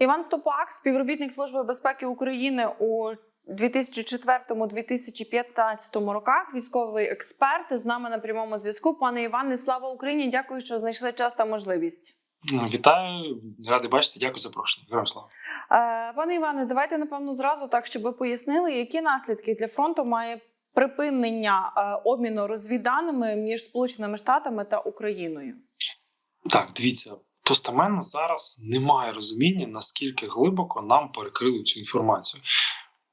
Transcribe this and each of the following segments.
Іван Стопак, співробітник Служби безпеки України у 2004-2015 роках. Військовий експерт з нами на прямому зв'язку. Пане Іване, слава Україні! Дякую, що знайшли час та можливість. Вітаю, радий бачити. Дякую за запрошення. Героям слава. Е, Пане Іване, давайте напевно зразу так, щоб ви пояснили, які наслідки для фронту має припинення е, обміну розвідданими між Сполученими Штатами та Україною. Так, дивіться, достеменно зараз немає розуміння, наскільки глибоко нам перекрили цю інформацію.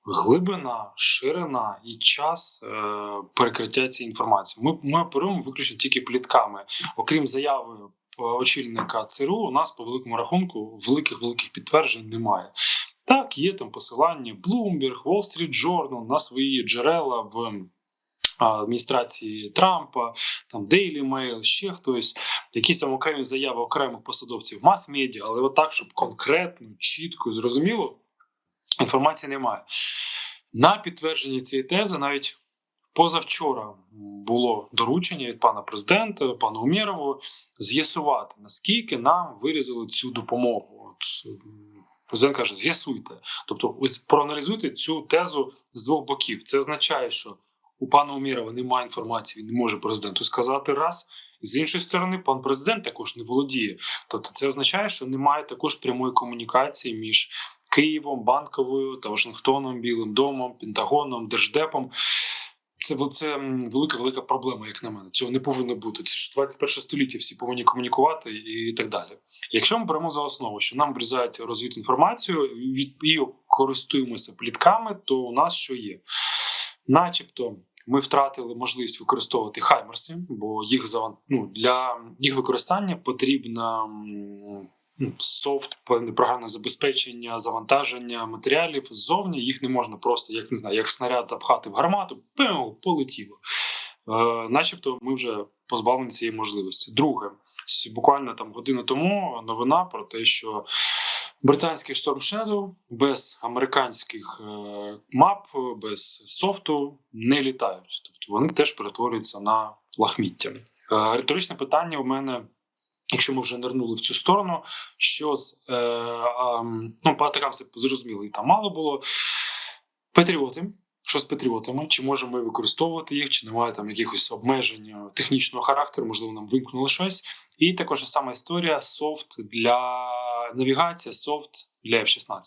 Глибина, ширина і час е, перекриття цієї інформації. Ми, ми оперуємо виключно тільки плітками. Окрім заяви е, очільника ЦРУ, у нас по великому рахунку великих великих підтверджень немає. Так, є там посилання Bloomberg, Wall Street Journal на свої джерела в адміністрації Трампа, там Daily Mail, ще хтось, якісь там окремі заяви окремих посадовців мас-медіа, але от так, щоб конкретно, чітко, зрозуміло, інформації немає. На підтвердження цієї тези навіть позавчора було доручення від пана президента, пана Умєрову, з'ясувати, наскільки нам вирізали цю допомогу. От, Президент каже: з'ясуйте. Тобто, ось проаналізуйте цю тезу з двох боків. Це означає, що у пана Умєрова немає інформації, він не може президенту сказати раз. З іншої сторони, пан президент також не володіє. Тобто, це означає, що немає також прямої комунікації між Києвом, банковою та Вашингтоном, Білим домом, Пентагоном, Держдепом. Це, це велика велика проблема, як на мене. Цього не повинно бути. Це ж 21 століття, всі повинні комунікувати і так далі. Якщо ми беремо за основу, що нам врізають розвідінформацію від і користуємося плітками, то у нас що є? Начебто, ми втратили можливість використовувати хаймерси, бо їх ну, для їх використання потрібна ну, софт, програмне забезпечення, завантаження матеріалів ззовні. Їх не можна просто, як не знаю, як снаряд запхати в гармату, пим, полетіло. Е, начебто, ми вже позбавлені цієї можливості. Друге, буквально там годину тому новина про те, що британський Storm Shadow без американських е, мап, без софту не літають. Тобто вони теж перетворюються на лахміття. Е, риторичне питання у мене. Якщо ми вже нирнули в цю сторону, що з е, е, ну, по атакам все зрозуміло, і там мало було. Патріоти. Що з патріотами? Чи можемо ми використовувати їх, чи немає там якихось обмежень технічного характеру, можливо, нам вимкнуло щось. І також сама історія софт для навігації, софт для F-16.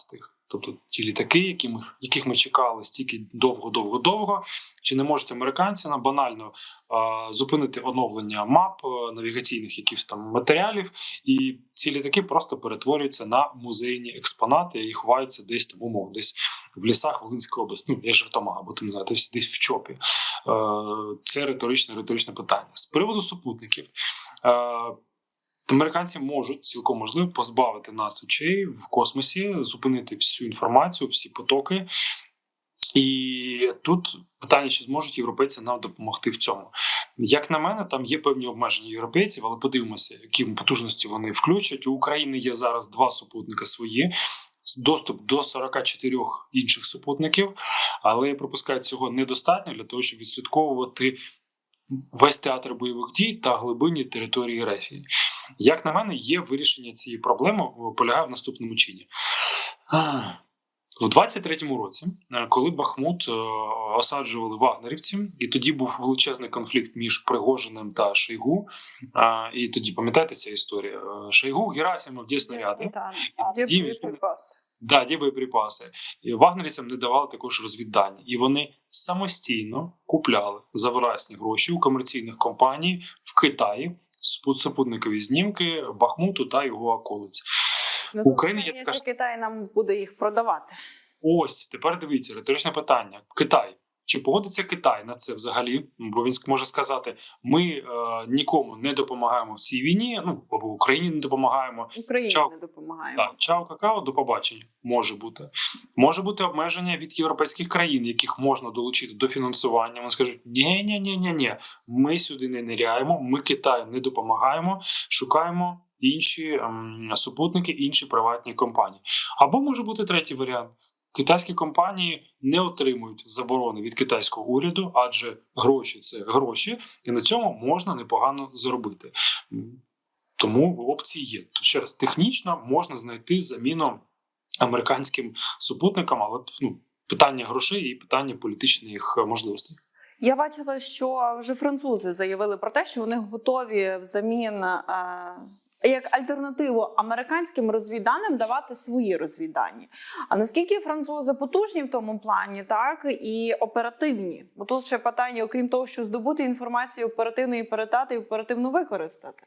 Тобто ті літаки, які ми, яких ми чекали стільки довго-довго-довго, чи не можуть американці нам банально а, зупинити оновлення мап, навігаційних якихось там матеріалів, і ці літаки просто перетворюються на музейні експонати і ховаються десь там умов, десь в лісах Волинської області, ну я жартома, або там знаєте, десь в чопі. Е, це риторичне риторичне питання. З приводу супутників. Е, Американці можуть цілком можливо позбавити нас очей в космосі, зупинити всю інформацію, всі потоки. І тут питання, чи зможуть європейці нам допомогти в цьому. Як на мене, там є певні обмеження європейців, але подивимося, які потужності вони включать. У України є зараз два супутника свої. Доступ до 44 інших супутників, але я пропускаю цього недостатньо для того, щоб відслідковувати весь театр бойових дій та глибинні території Рефії. Як на мене, є вирішення цієї проблеми полягає в наступному чині. В 23-му році, е, коли Бахмут е, осаджували вагнерівці, і тоді був величезний конфлікт між Пригожиним та Шойгу. І тоді пам'ятаєте ця історія? Е, Шойгу, Герасимов, де снаряди? Да, де боєприпаси. І вагнерівцям не давали також розвіддання, і вони самостійно купляли за власні гроші у комерційних компаній в Китаї супутникові знімки Бахмуту та його околиць. Ну, Україна є така Китай нам буде їх продавати. Ось тепер дивіться риторичне питання: Китай. Чи погодиться Китай на це взагалі? Бо він може сказати: ми е, нікому не допомагаємо в цій війні. Ну або Україні не допомагаємо. Україні Чао. не допомагаємо. Так, чао, какао, до побачення. Може бути. Може бути обмеження від європейських країн, яких можна долучити до фінансування. Вони скажуть: ні, ні, ні, ні, ні, ми сюди не ниряємо, ми Китаю не допомагаємо, шукаємо інші ем, супутники, інші приватні компанії. Або може бути третій варіант. Китайські компанії не отримують заборони від китайського уряду, адже гроші це гроші, і на цьому можна непогано заробити. Тому опції є. То ще раз технічно можна знайти заміну американським супутникам, але ну, питання грошей і питання політичних е, можливостей. Я бачила, що вже французи заявили про те, що вони готові взамін е, як альтернативу американським розвідданим давати свої розвіддані. А наскільки французи потужні в тому плані, так і оперативні? Бо тут ще питання, окрім того, що здобути інформацію оперативно і передати, і оперативно використати.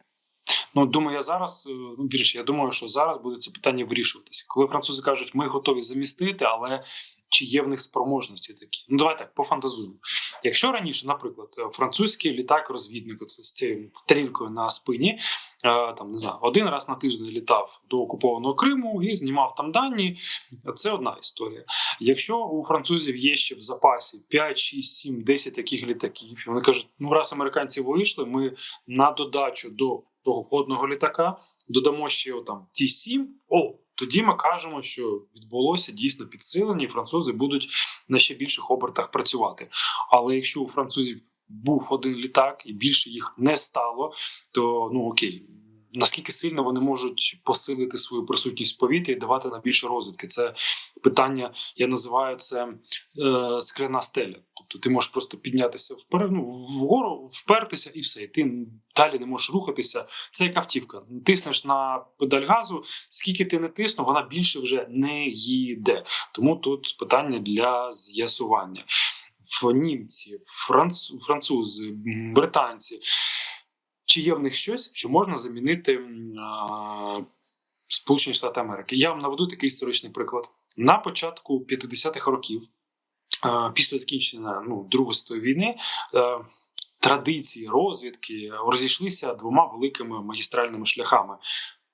Ну думаю, я зараз е, ну більше. Я думаю, що зараз буде це питання вирішуватися. Коли французи кажуть, ми готові замістити, але чи є в них спроможності такі? Ну давай так пофантазуємо. Якщо раніше, наприклад, французький літак-розвідник з цією тарілкою на спині, е, там не знаю, один раз на тиждень літав до окупованого Криму і знімав там дані, це одна історія. Якщо у французів є ще в запасі 5, 6, 7, 10 таких літаків, і вони кажуть, ну раз американці вийшли, ми на додачу до того одного літака додамо ще там ті сім. О, тоді ми кажемо, що відбулося дійсно підсилення, і французи будуть на ще більших обертах працювати. Але якщо у французів був один літак і більше їх не стало, то ну окей. Наскільки сильно вони можуть посилити свою присутність в повітрі і давати на більше розвідки? Це питання, я називаю це е, скляна стеля. Тобто ти можеш просто піднятися вперед, ну, вгору, впертися і все. І ти далі не можеш рухатися. Це як автівка. Тиснеш на педаль газу, скільки ти не тиснув, вона більше вже не їде. Тому тут питання для з'ясування. В німці, франц... французи, британці. Чи є в них щось, що можна замінити Сполучені Штати Америки? Я вам наведу такий історичний приклад. На початку 50-х років, після закінчення ну, Другої світової війни, традиції розвідки розійшлися двома великими магістральними шляхами.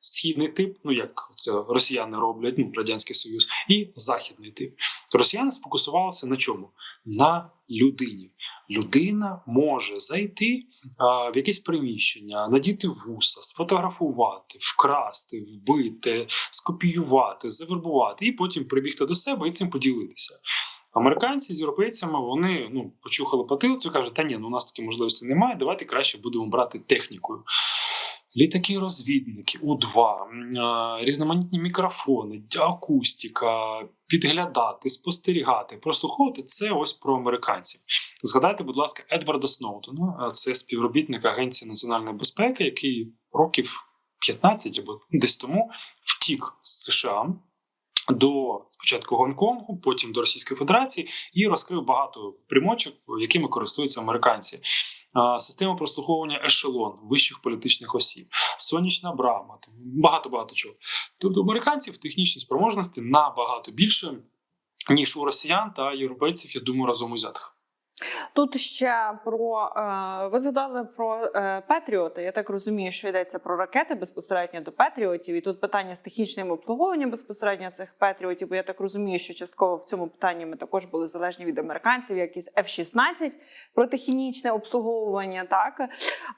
Східний тип, ну як це росіяни роблять, ну радянський союз, і західний тип. Росіяни сфокусувалися на чому? На людині. Людина може зайти а, в якесь приміщення, надіти вуса, сфотографувати, вкрасти, вбити, скопіювати, завербувати і потім прибігти до себе і цим поділитися. Американці з європейцями вони ну почухали потилцю, кажуть, та ні, ну у нас такі можливості немає. Давайте краще будемо брати технікою. Літаки-розвідники, У-2, різноманітні мікрофони, акустика, підглядати, спостерігати, прослуховувати це ось про американців. Згадайте, будь ласка, Едварда Сноутона, це співробітник Агенції національної безпеки, який років 15 або десь тому втік з США. До спочатку Гонконгу, потім до Російської Федерації, і розкрив багато примочок, якими користуються американці. Система прослуховування ешелон вищих політичних осіб, сонячна брама, багато багато чого. Тобто американців технічні спроможності набагато більше ніж у росіян та європейців. Я думаю, разом узятих. Тут ще про ви згадали про Петріоти. Я так розумію, що йдеться про ракети безпосередньо до Петріотів. І тут питання з технічним обслуговуванням безпосередньо цих Петріотів. Бо я так розумію, що частково в цьому питанні ми також були залежні від американців, як із F-16 про технічне обслуговування. Так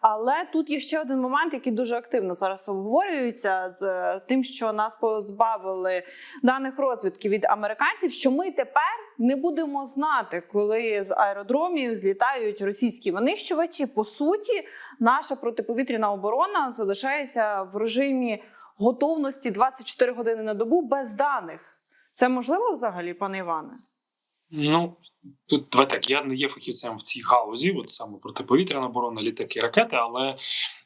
але тут є ще один момент, який дуже активно зараз обговорюється з тим, що нас позбавили даних розвідки від американців. Що ми тепер не будемо знати, коли з аеродромів злітають російські винищувачі. По суті, наша протиповітряна оборона залишається в режимі готовності 24 години на добу без даних. Це можливо взагалі, пане Іване? Ну тут давай так. Я не є фахівцем в цій галузі, от саме протиповітряна оборона, літаки, ракети, але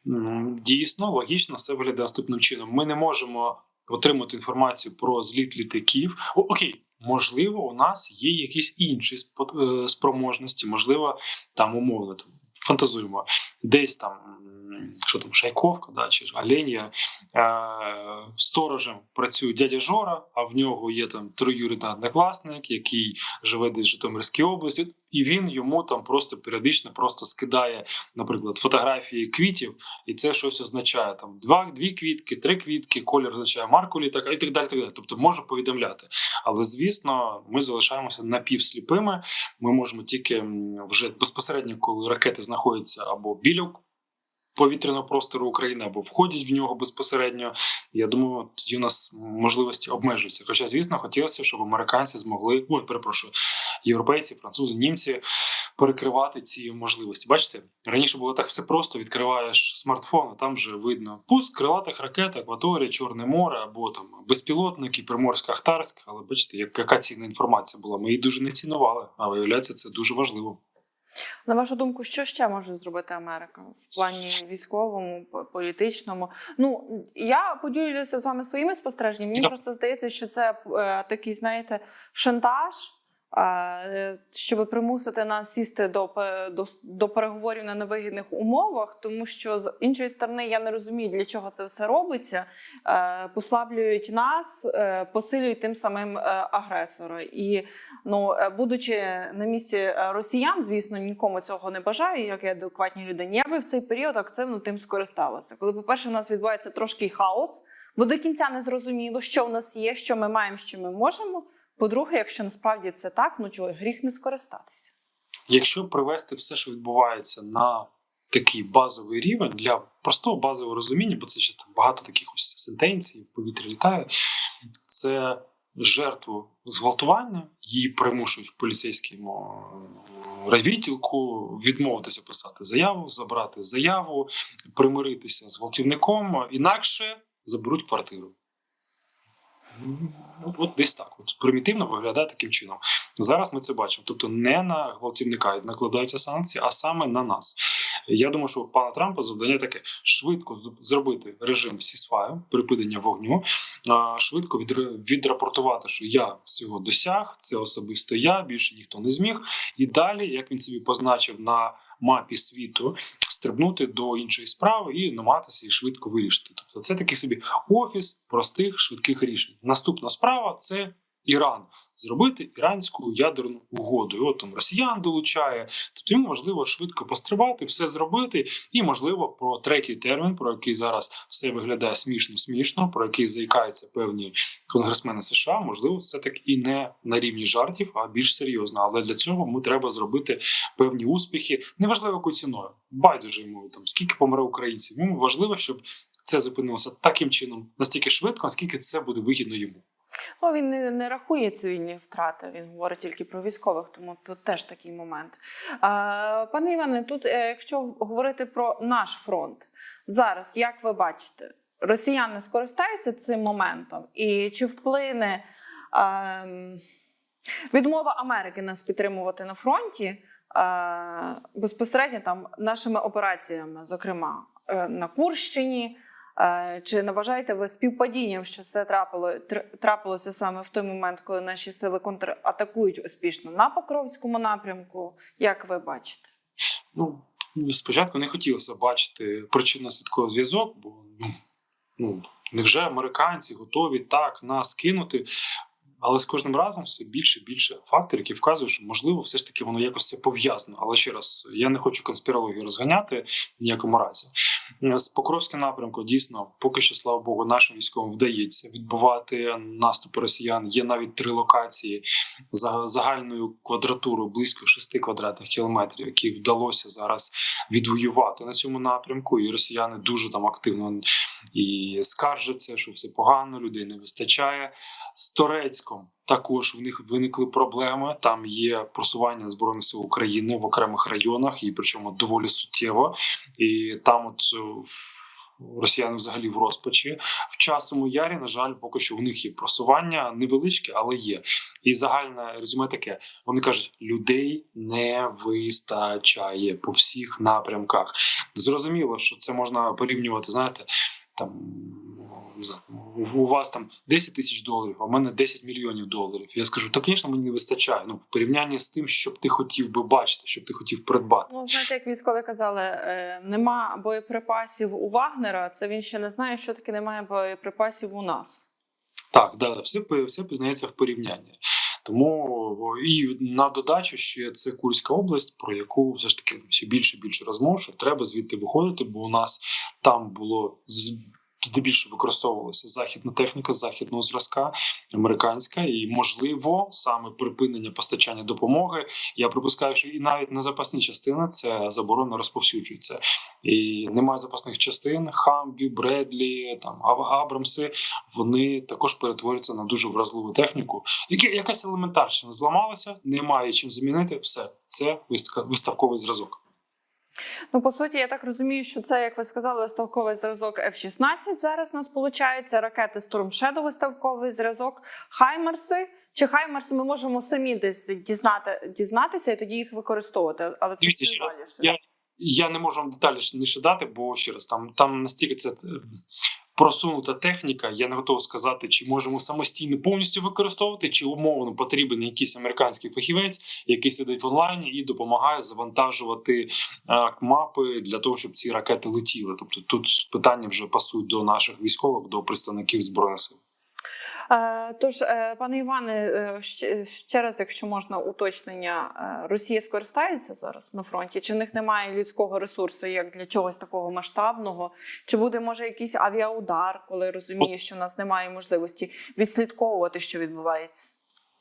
м, дійсно логічно все виглядає наступним чином. Ми не можемо отримати інформацію про зліт літаків. О, окей. Можливо, у нас є якісь інші спроможності, можливо, там умовно фантазуємо, десь там що там Шайковка, да, чи Оленя, е, сторожем працює дядя Жора, а в нього є там троюрідний однокласник, який живе десь в Житомирській області, і він йому там просто періодично просто скидає, наприклад, фотографії квітів, і це щось означає там два, дві квітки, три квітки, колір означає марку літака і так далі. Так далі. Тобто може повідомляти. Але звісно, ми залишаємося напівсліпими. Ми можемо тільки вже безпосередньо, коли ракети знаходяться або біля повітряного простору України або входять в нього безпосередньо. Я думаю, тоді у нас можливості обмежуються. Хоча, звісно, хотілося, щоб американці змогли, ой, перепрошую, європейці, французи, німці перекривати ці можливості. Бачите, раніше було так все просто: відкриваєш смартфон, а там вже видно пуск крилатих ракет, акваторія, Чорне море або там безпілотники, Приморська-Ахтарськ. Але бачите, як- яка цінна інформація була. Ми її дуже не цінували, а виявляється, це дуже важливо. На вашу думку, що ще може зробити Америка в плані військовому, по- політичному? Ну я поділюся з вами своїми спостереженнями. Мені просто здається, що це е, такий, знаєте, шантаж. Е, Щоб примусити нас сісти до, до, до переговорів на невигідних умовах, тому що з іншої сторони я не розумію, для чого це все робиться. Е, Послаблюють нас, е, посилюють тим самим агресора. І Ну, будучи на місці росіян, звісно, нікому цього не бажаю, як я адекватній людині. Я би в цей період активно тим скористалася. Коли, по-перше, у нас відбувається трошки хаос, бо до кінця не зрозуміло, що в нас є, що ми маємо, що ми можемо. По-друге, якщо насправді це так, ну чого гріх не скористатися. Якщо привести все, що відбувається на такий базовий рівень для простого базового розуміння, бо це ще там багато таких ось сентенцій, в повітрі літає, це жертву зґвалтування, її примушують в поліцейському е, райвідділку відмовитися писати заяву, забрати заяву, примиритися з гвалтівником, інакше заберуть квартиру. От, от десь так. От примітивно виглядає таким чином. Зараз ми це бачимо. Тобто не на гвалтівника накладаються санкції, а саме на нас. Я думаю, що пана Трампа завдання таке: швидко зробити режим сісфаю, припинення вогню, швидко відрапортувати, що я всього досяг, це особисто я, більше ніхто не зміг. І далі, як він собі позначив на мапі світу, стрибнути до іншої справи і намагатися її швидко вирішити. Тобто, це такий собі офіс простих швидких рішень. Наступна справа це Іран зробити іранську ядерну угоду. І от там росіян долучає. Тобто йому важливо швидко пострибати, все зробити, і можливо про третій термін, про який зараз все виглядає смішно, смішно, про який заїкаються певні конгресмени США. Можливо, все таки і не на рівні жартів, а більш серйозно. Але для цього ми треба зробити певні успіхи, неважливо якою ціною. Байдуже йому там скільки помре українців. Йому важливо, щоб це зупинилося таким чином настільки швидко, наскільки це буде вигідно йому. Ну, він не, не рахує цивільні втрати, він говорить тільки про військових, тому це теж такий момент. А, пане Іване, тут, е, якщо говорити про наш фронт, зараз, як ви бачите, росіяни скористаються цим моментом, і чи вплине ем, відмова Америки нас підтримувати на фронті е, безпосередньо там нашими операціями, зокрема е, на Курщині? Е, Чи не вважаєте ви співпадінням, що це трапило, трапилося саме в той момент, коли наші сили контратакують успішно на Покровському напрямку? Як ви бачите? Ну спочатку не хотілося бачити причинно-слідковий зв'язок, бо ну, ну невже американці готові так нас кинути? Але з кожним разом все більше і більше факторів, які вказують, що можливо, все ж таки воно якось все пов'язано. Але ще раз, я не хочу конспірологію розганяти в ніякому разі. З Покровським напрямку дійсно поки що, слава Богу, нашим військовим вдається відбувати наступи росіян. Є навіть три локації за загальною квадратурою близько 6 квадратних кілометрів, які вдалося зараз відвоювати на цьому напрямку. І росіяни дуже там активно і скаржаться, що все погано, людей не вистачає. З Торецьком також в них виникли проблеми. Там є просування збройних сил України в окремих районах, і причому доволі суттєво. І там, от е, росіяни взагалі в розпачі. В часому ярі, на жаль, поки що в них є просування невеличке, але є. І загальне резюме таке: вони кажуть, людей не вистачає по всіх напрямках. Зрозуміло, що це можна порівнювати, знаєте, там. Знаю, у- вас там 10 тисяч доларів, а в мене 10 мільйонів доларів. Я скажу, та, звісно, мені не вистачає. Ну, в порівнянні з тим, що б ти хотів би бачити, що б ти хотів придбати. Ну, знаєте, як військові казали, е, нема боєприпасів у Вагнера. Це він ще не знає, що таке немає боєприпасів у нас. Так, да, все, все пізнається в порівнянні. Тому і на додачу ще це Курська область, про яку все ж таки ще більше більше розмов, що треба звідти виходити, бо у нас там було здебільшого використовувалася західна техніка західного зразка, американська, і можливо саме припинення постачання допомоги. Я припускаю, що і навіть на запасні частини це заборона розповсюджується. І немає запасних частин. Хамві, Бредлі, там Абрамси. Вони також перетворюються на дуже вразливу техніку. Яка- Якась елементарщина зламалася, немає чим замінити. Все це виставковий зразок. Ну, по суті, я так розумію, що це, як ви сказали, виставковий зразок F-16 зараз у нас виходить, ракети Storm Shadow виставковий зразок, Хаймерси. Чи Хаймерси ми можемо самі десь дізнати, дізнатися і тоді їх використовувати? Але це Дивіться, ще я- Я не можу вам детальніше дати, бо ще раз там, там настільки це е, просунута техніка. Я не готовий сказати, чи можемо самостійно повністю використовувати, чи умовно потрібен якийсь американський фахівець, який сидить в онлайні і допомагає завантажувати е, мапи для того, щоб ці ракети летіли. Тобто тут питання вже пасують до наших військових, до представників збройних сил. Е, Тож, е, пане Іване, е, ще- раз, якщо можна уточнення, Росія скористається зараз на фронті? Чи в них немає людського ресурсу як для чогось такого масштабного? Чи буде може якийсь авіаудар, коли розуміє, що в нас немає можливості відслідковувати, що відбувається?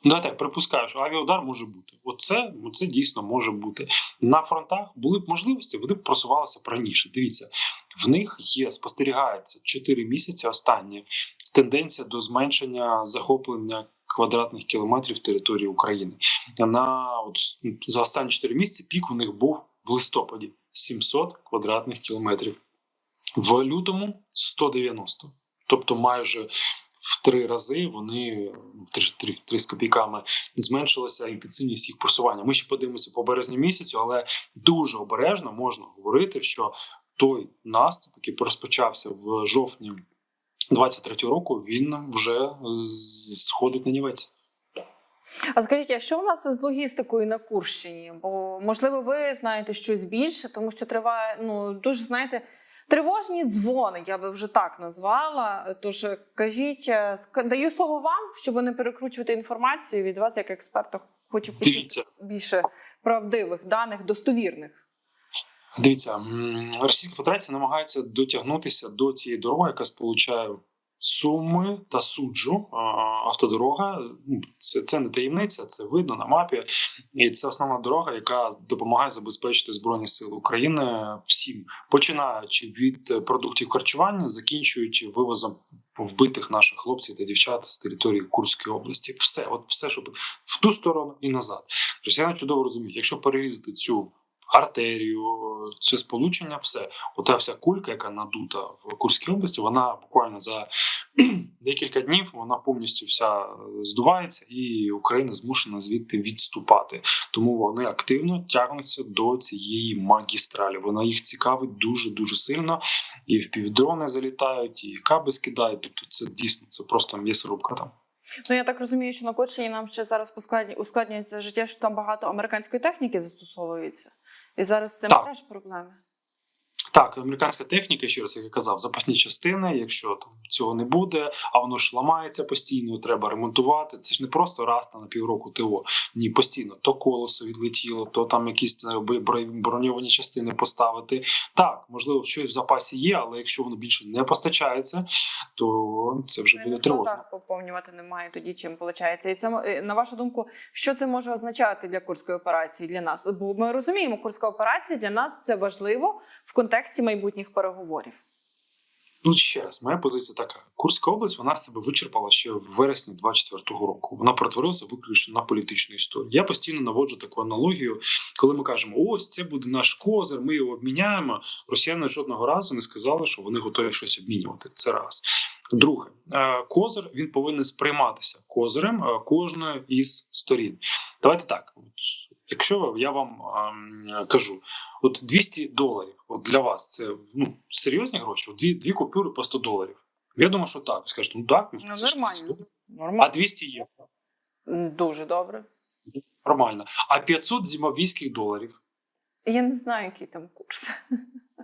Я так припускаю, що авіаудар може бути. Оце, це дійсно може бути. На фронтах були б можливості, вони б просувалися б раніше. Дивіться, в них є, спостерігається 4 місяці останні тенденція до зменшення захоплення квадратних кілометрів території України. На от за останні 4 місяці пік у них був в листопаді 700 квадратних кілометрів. В лютому 190. Тобто майже в три рази вони три, три, три з копійками зменшилася інтенсивність їх просування. Ми ще подивимося по березню місяцю, але дуже обережно можна говорити, що той наступ, який розпочався в жовтні 23-го року, він вже е, сходить на нівець. А скажіть, а що у нас з логістикою на Курщині? Бо можливо, ви знаєте щось більше, тому що триває ну дуже знаєте. Тривожні дзвони, я би вже так назвала. Тож кажіть, е, даю слово вам, щоб не перекручувати інформацію від вас, як експерта. Хочу почути більше правдивих даних, достовірних. Дивіться, Російська Федерація намагається дотягнутися до цієї дороги, яка сполучає Суми та суджу. Автодорога ну, це, це не таємниця, це видно на мапі, і це основна дорога, яка допомагає забезпечити збройні сили України всім, починаючи від продуктів харчування, закінчуючи вивозом вбитих наших хлопців та дівчат з території Курської області. Все, от все, щоб в ту сторону і назад. Росіяни чудово розуміють, якщо перерізати цю артерію, це сполучення, все. Ота вся кулька, яка надута в Курській області, вона буквально за декілька днів вона повністю вся здувається, і Україна змушена звідти відступати. Тому вони активно тягнуться до цієї магістралі. Вона їх цікавить дуже дуже сильно. І в півдрони залітають, і каби скидають. Тобто, це дійсно це просто м'ясорубка там. Ну я так розумію, що на Курщині нам ще зараз ускладнюється життя, що там багато американської техніки застосовується, і зараз з цим Так. теж проблеми. Так, американська техніка, ще раз як я казав, запасні частини. Якщо там цього не буде, а воно ж ламається постійно, треба ремонтувати. Це ж не просто раз на півроку ТО. Ні, постійно то колесо відлетіло, то там якісь е, броньовані частини поставити. Так, можливо, щось в запасі є, але якщо воно більше не постачається, то це вже Ну, буде тривожно. складах поповнювати немає тоді, чим виходить. І це е, на вашу думку, що це може означати для курської операції для нас? Бо ми розуміємо, курська операція для нас це важливо в контексті майбутніх переговорів. Ну ще раз, моя позиція така: Курська область вона себе вичерпала ще в вересні 24-го року. Вона перетворилася виключно на політичну історію. Я постійно наводжу таку аналогію, коли ми кажемо, ось це буде наш козир, ми його обміняємо. Росіяни жодного разу не сказали, що вони готові щось обмінювати. Це раз. Друге, е, козир він повинен сприйматися козирем е, кожної із сторін. Давайте так. Якщо я вам ем, кажу, от 200 доларів от для вас це ну серйозні гроші? От Дві, дві купюри по 100 доларів. Я думаю, що так. Скажете, ну так, Ну, це нормально. А 200 євро. Дуже добре. Нормально. А 500 зімбабвійських доларів. Я не знаю, який там курс.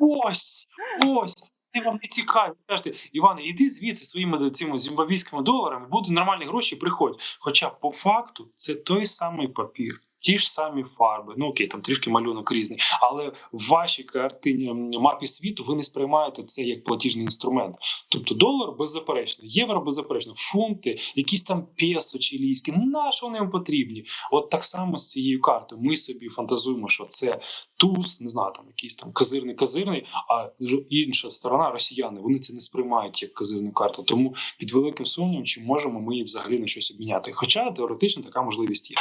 Ось, ось. Ти вам не цікаві. Скажете, Іване, іди звідси своїми цими зімбабвійськими доларами, буде нормальні гроші, приходь. Хоча по факту це той самий папір, ті ж самі фарби. Ну окей, там трішки малюнок різний, але в вашій картині мапі світу ви не сприймаєте це як платіжний інструмент. Тобто долар беззаперечно, євро беззаперечно, фунти, якісь там песо чилійські, на що вони потрібні? От так само з цією картою. Ми собі фантазуємо, що це туз, не знаю, там якийсь там козирний козирний, а інша сторона, росіяни, вони це не сприймають як козирну карту. Тому під великим сумнівом, чи можемо ми її взагалі на щось обміняти. Хоча теоретично така можливість є.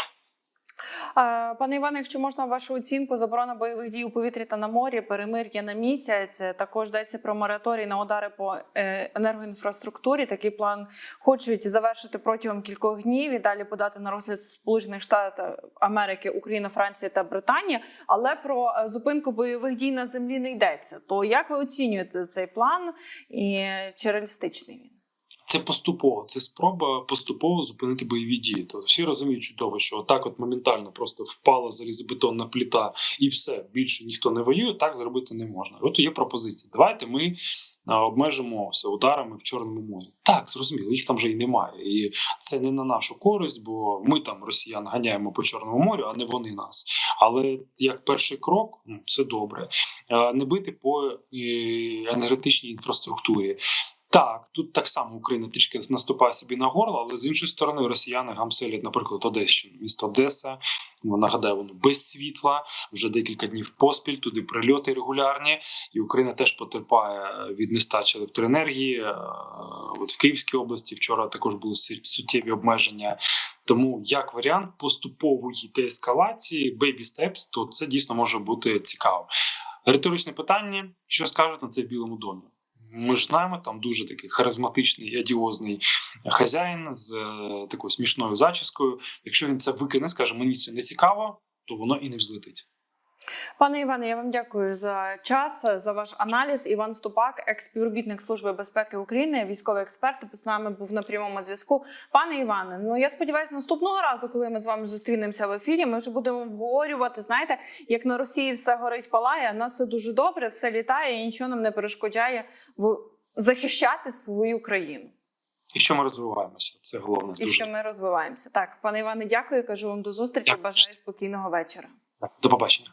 Е, Пане Іване, якщо можна вашу оцінку, заборона бойових дій у повітрі та на морі, перемир'я на місяць. Також йдеться про мораторій на удари по е, енергоінфраструктурі. Такий план хочуть завершити протягом кількох днів і далі подати на розгляд Сполучених Штатів Америки, Україна, Франція та Британія. Але про е, зупинку бойових дій на землі не йдеться. То як ви оцінюєте цей план і чи реалістичний він? Це поступово, це спроба поступово зупинити бойові дії. Тобто всі розуміють чудово, що отак от моментально просто впала залізобетонна пліта і все більше ніхто не воює. Так зробити не можна. От є пропозиція. Давайте ми обмежимося ударами в Чорному морі. Так, зрозуміло, їх там вже і немає. І це не на нашу користь, бо ми там росіян ганяємо по Чорному морю, а не вони нас. Але як перший крок, ну це добре. Не бити по е, енергетичній інфраструктурі. Так, тут так само Україна трішки наступає собі на горло, але з іншої сторони росіяни гамселять, наприклад, Одещину. Місто Одеса, нагадаю, воно без світла вже декілька днів поспіль. Туди прильоти регулярні, і Україна теж потерпає від нестачі електроенергії. Е, От в Київській області вчора також були суттєві обмеження. Тому як варіант поступової деескалації, baby steps, то це дійсно може бути цікаво. Риторичне питання: що скажуть на це в Білому домі? Ми ж знаємо, там дуже такий харизматичний адіозний хазяїн з е, такою смішною зачіскою. Якщо він це викине, скаже, мені це не цікаво, то воно і не взлетить. Пане Іване, я вам дякую за час, за ваш аналіз. Іван Ступак, експівробітник Служби безпеки України, військовий експерт, з нами був на прямому зв'язку. Пане Іване, ну я сподіваюся, наступного разу, коли ми з вами зустрінемося в ефірі, ми вже будемо обговорювати. Знаєте, як на Росії все горить, палає, а нас все дуже добре, все літає і нічого нам не перешкоджає в захищати свою країну. Якщо ми розвиваємося, це головне. І Дуже що ми розвиваємося. Так, пане Іване, дякую. Кажу вам до зустрічі. Дякую. Бажаю спокійного вечора. До побачення.